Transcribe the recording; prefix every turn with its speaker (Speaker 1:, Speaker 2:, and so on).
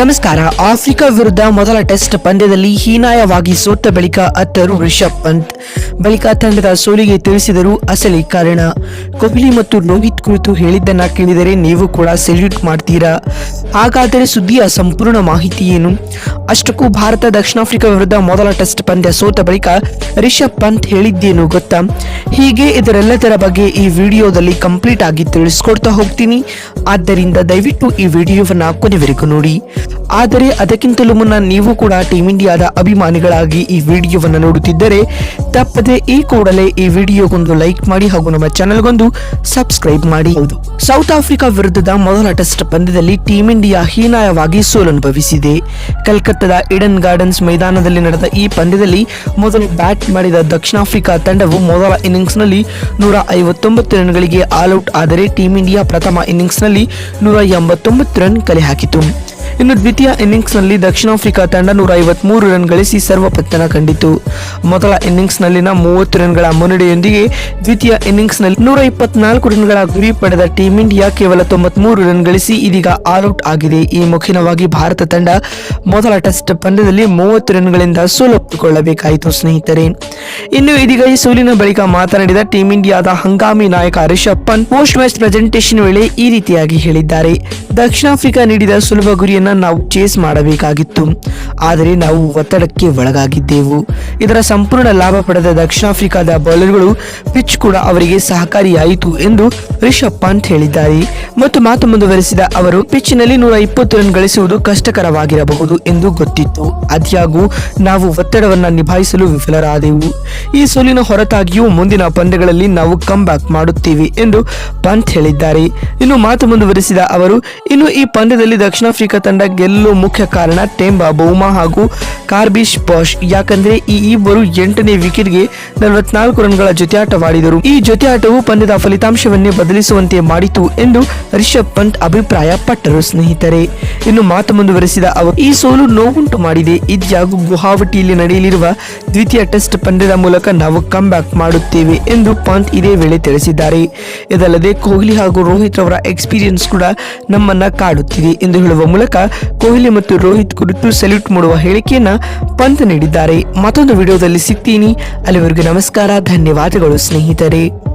Speaker 1: ನಮಸ್ಕಾರ. ಆಫ್ರಿಕಾ ವಿರುದ್ಧ ಮೊದಲ ಟೆಸ್ಟ್ ಪಂದ್ಯದಲ್ಲಿ ಹೀನಾಯವಾಗಿ ಸೋತ ಬಳಿಕ ಅತ್ತರು ರಿಷಬ್ ಪಂತ್. ಬಳಿಕ ತಂಡದ ಸೋಲಿಗೆ ತಿಳಿಸಿದರು ಅಸಲಿ ಕಾರಣ. ಕೊಹ್ಲಿ ಮತ್ತು ರೋಹಿತ್ ಕುರಿತು ಹೇಳಿದ್ದನ್ನ ಕೇಳಿದರೆ ನೀವು ಕೂಡ ಸೆಲ್ಯೂಟ್ ಮಾಡ್ತೀರಾ? ಹಾಗಾದರೆ ಸುದ್ದಿಯ ಸಂಪೂರ್ಣ ಮಾಹಿತಿ ಏನು? ಅಷ್ಟಕ್ಕೂ ಭಾರತ ದಕ್ಷಿಣ ಆಫ್ರಿಕಾ ವಿರುದ್ಧ ಮೊದಲ ಟೆಸ್ಟ್ ಪಂದ್ಯ ಸೋತ ಬಳಿಕ ರಿಷಬ್ ಪಂತ್ ಹೇಳಿದ್ದೇನು ಗೊತ್ತಾ? ಹೀಗೆ ಇದರೆಲ್ಲದರ ಬಗ್ಗೆ ಈ ವಿಡಿಯೋದಲ್ಲಿ ಕಂಪ್ಲೀಟ್ ಆಗಿ ತಿಳಿಸ್ಕೊಡ್ತಾ ಹೋಗ್ತೀನಿ. ಆದ್ದರಿಂದ ದಯವಿಟ್ಟು ಈ ವಿಡಿಯೋವನ್ನು ಕೊನೆವರೆಗೂ ನೋಡಿ. ಆದರೆ ಅದಕ್ಕಿಂತಲೂ ಮುನ್ನ ನೀವು ಕೂಡ ಟೀಮ್ ಇಂಡಿಯಾದ ಅಭಿಮಾನಿಗಳಾಗಿ ಈ ವಿಡಿಯೋವನ್ನು ನೋಡುತ್ತಿದ್ದರೆ ತಪ್ಪದೆ ಈ ಕೂಡಲೇ ಈ ವಿಡಿಯೋಗೊಂದು ಲೈಕ್ ಮಾಡಿ ಹಾಗೂ ನಮ್ಮ ಚಾನೆಲ್ಗೊಂದು ಸಬ್ಸ್ಕ್ರೈಬ್ ಮಾಡಿ. ಸೌತ್ ಆಫ್ರಿಕಾ ವಿರುದ್ಧದ ಮೊದಲ ಟೆಸ್ಟ್ ಪಂದ್ಯದಲ್ಲಿ ಟೀಮ್ ಇಂಡಿಯಾ ಹೀನಾಯವಾಗಿ ಸೋಲನುಭವಿಸಿದೆ. ಕಲ್ಕತ್ತಾದ ಇಡನ್ ಗಾರ್ಡನ್ಸ್ ಮೈದಾನದಲ್ಲಿ ನಡೆದ ಈ ಪಂದ್ಯದಲ್ಲಿ ಮೊದಲು ಬ್ಯಾಟ್ ಮಾಡಿದ ದಕ್ಷಿಣ ಆಫ್ರಿಕಾ ತಂಡವು ಮೊದಲ ಇನ್ನಿಂಗ್ಸ್ನಲ್ಲಿ ನೂರ ಐವತ್ತೊಂಬತ್ತು ರನ್ಗಳಿಗೆ ಆಲ್ಔಟ್ ಆದರೆ ಟೀಂ ಇಂಡಿಯಾ ಪ್ರಥಮ ಇನ್ನಿಂಗ್ಸ್ನಲ್ಲಿ ನೂರ ಎಂಬತ್ತೊಂಬತ್ತು ರನ್ ಕಲೆ ಹಾಕಿತು. ಇನ್ನು ದ್ವಿತೀಯ ಇನ್ನಿಂಗ್ಸ್ನಲ್ಲಿ ದಕ್ಷಿಣ ಆಫ್ರಿಕಾ ತಂಡ ನೂರ ಐವತ್ಮೂರು ರನ್ ಗಳಿಸಿ ಸರ್ವಪತನ ಕಂಡಿತು ಮೊದಲ ಇನ್ನಿಂಗ್ಸ್ನಲ್ಲಿನ ಮೂವತ್ತು ರನ್ಗಳ ಮುನ್ನಡೆಯೊಂದಿಗೆ ದ್ವಿತೀಯ ಇನ್ನಿಂಗ್ಸ್ನಲ್ಲಿ ನೂರ ಇಪ್ಪತ್ನಾಲ್ಕು ರನ್ಗಳ ಗುರಿ ಪಡೆದ ಟೀಂ ಇಂಡಿಯಾ ಕೇವಲ ತೊಂಬತ್ಮೂರು ರನ್ ಗಳಿಸಿ ಇದೀಗ ಆಲ್ಔಟ್ ಆಗಿದೆ. ಈ ಮುಖಿನವಾಗಿ ಭಾರತ ತಂಡ ಮೊದಲ ಟೆಸ್ಟ್ ಪಂದ್ಯದಲ್ಲಿ ಮೂವತ್ತು ರನ್ಗಳಿಂದ ಸೋಲೊಪ್ಪಿಕೊಳ್ಳಬೇಕಾಯಿತು ಸ್ನೇಹಿತರೆ. ಇನ್ನು ಇದೀಗ ಈ ಸೋಲಿನ ಬಳಿಕ ಮಾತನಾಡಿದ ಟೀಂ ಇಂಡಿಯಾದ ಹಂಗಾಮಿ ನಾಯಕ Rishabh Pant post match presentation ವೇಳೆ ಈ ರೀತಿಯಾಗಿ ಹೇಳಿದ್ದಾರೆ. ದಕ್ಷಿಣ ಆಫ್ರಿಕಾ ನೀಡಿದ ಸುಲಭ ಗುರಿಯನ್ನ ನಾವು ಚೇಸ್ ಮಾಡಬೇಕಾಗಿತ್ತು. ಆದರೆ ನಾವು ಒತ್ತಡಕ್ಕೆ ಒಳಗಾಗಿದ್ದೆವು. ಇದರ ಸಂಪೂರ್ಣ ಲಾಭ ಪಡೆದ ದಕ್ಷಿಣ ಆಫ್ರಿಕಾದ ಬೌಲರ್ಗಳು ಪಿಚ್ ಕೂಡ ಅವರಿಗೆ ಸಹಕಾರಿಯಾಯಿತು ಎಂದು ರಿಷಬ್ ಪಂತ್ ಹೇಳಿದ್ದಾರೆ. ಮತ್ತು ಮಾತು ಮುಂದುವರೆಸಿದ ಅವರು ಪಿಚ್ನಲ್ಲಿ ನೂರ ಇಪ್ಪತ್ತು ರನ್ ಗಳಿಸುವುದು ಕಷ್ಟಕರವಾಗಿರಬಹುದು ಎಂದು ಗೊತ್ತಿತ್ತು. ಆದ್ಯಾಗೂ ನಾವು ಒತ್ತಡವನ್ನು ನಿಭಾಯಿಸಲು ವಿಫಲರಾದೆವು. ಈ ಸೋಲಿನ ಹೊರತಾಗಿಯೂ ಮುಂದಿನ ಪಂದ್ಯಗಳಲ್ಲಿ ನಾವು ಕಮ್ ಬ್ಯಾಕ್ ಮಾಡುತ್ತೇವೆ ಎಂದು ಪಂತ್ ಹೇಳಿದ್ದಾರೆ. ಇನ್ನು ಮಾತು ಮುಂದುವರೆಸಿದ ಅವರು, ಇನ್ನು ಈ ಪಂದ್ಯದಲ್ಲಿ ದಕ್ಷಿಣ ಆಫ್ರಿಕಾ ತಂಡ ಗೆಲ್ಲಲು ಮುಖ್ಯ ಕಾರಣ ಟೆಂಬಾ ಬೌಮಾ ಹಾಗೂ ಕಾರ್ಬಿಶ್ ಪಾಶ್ ಯಾಕಂದ್ರೆ ಈ ಇಬ್ಬರು ಎಂಟನೇ ವಿಕೆಟ್ಗೆ ನಲವತ್ನಾಲ್ಕು ರನ್ಗಳ ಜೊತೆಯಾಟವಾಡಿದರು ಈ ಜೊತೆಯಾಟವು ಪಂದ್ಯದ ಫಲಿತಾಂಶವನ್ನೇ ಬದಲಿಸುವಂತೆ ಮಾಡಿತು ಎಂದು ರಿಷಬ್ ಪಂತ್ ಅಭಿಪ್ರಾಯ ಪಟ್ಟರು ಸ್ನೇಹಿತರೆ. ಇನ್ನು ಮಾತು ಮುಂದುವರೆಸಿದ ಅವರು, ಈ ಸೋಲು ನೋವುಂಟು ಮಾಡಿದೆ. ಇದ್ಯಾಗೂ ಗುವಾಹಟಿಯಲ್ಲಿ ನಡೆಯಲಿರುವ ದ್ವಿತೀಯ ಟೆಸ್ಟ್ ಪಂದ್ಯದ ಮೂಲಕ ನಾವು ಕಮ್ ಬ್ಯಾಕ್ ಮಾಡುತ್ತೇವೆ ಎಂದು ಪಂತ್ ಇದೇ ವೇಳೆ ತಿಳಿಸಿದ್ದಾರೆ. ಇದಲ್ಲದೆ ಕೊಹ್ಲಿ ಹಾಗೂ ರೋಹಿತ್ ಅವರ ಎಕ್ಸ್ಪೀರಿಯನ್ಸ್ ಕೂಡ ನಮ್ಮನ್ನ ಕಾಡುತ್ತಿದೆ ಎಂದು ಹೇಳುವ ಮೂಲಕ ಕೊಹ್ಲಿ ಮತ್ತು ರೋಹಿತ್ ಕುರಿತು ಸಲ್ಯೂಟ್ ಮಾಡುವ ಹೇಳಿಕೆಯನ್ನ ಪಂತ್ ನೀಡಿದ್ದಾರೆ. ಮತ್ತೊಂದು ವಿಡಿಯೋದಲ್ಲಿ ಸಿಗ್ತೀನಿ. ಅಲ್ಲಿವರೆಗೂ ನಮಸ್ಕಾರ, ಧನ್ಯವಾದಗಳು ಸ್ನೇಹಿತರೆ.